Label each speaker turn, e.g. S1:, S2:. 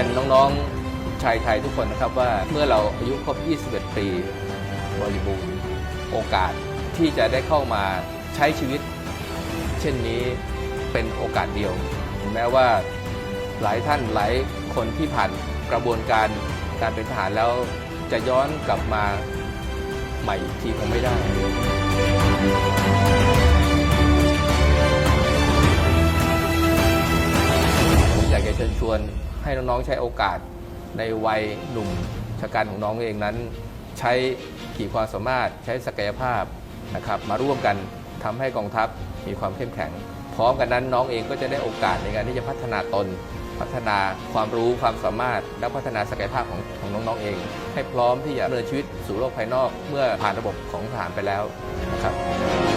S1: ยนน้องๆชายไทยทุกคนนะครับว่าเมื่อเราอายุครบ 21 ปีบริบูรณ์โอกาสที่จะได้เข้ามาใช้ชีวิต เช่นนี้เป็นโอกาสเดียว แม้ว่าหลายท่านหลายคนที่ผ่านกระบวนการการเป็นทหารแล้วจะย้อนกลับมาใหม่อีกทีคงไม่ได้ ชวนให้น้องๆใช้โอกาสในวัยหนุ่มชะกันของน้องเองนั้น ใช้ขีดความสามารถใช้ศักยภาพนะครับมาร่วมกันทำให้กองทัพมีความเข้มแข็ง พร้อมกันนั้นน้องเองก็จะได้โอกาสในการที่จะพัฒนาตน พัฒนาความรู้ความสามารถ และพัฒนาศักยภาพของของน้องๆเอง ให้พร้อมที่จะดำเนินชีวิตสู่โลกภายนอกเมื่อผ่านระบบของทหารไปแล้วนะครับ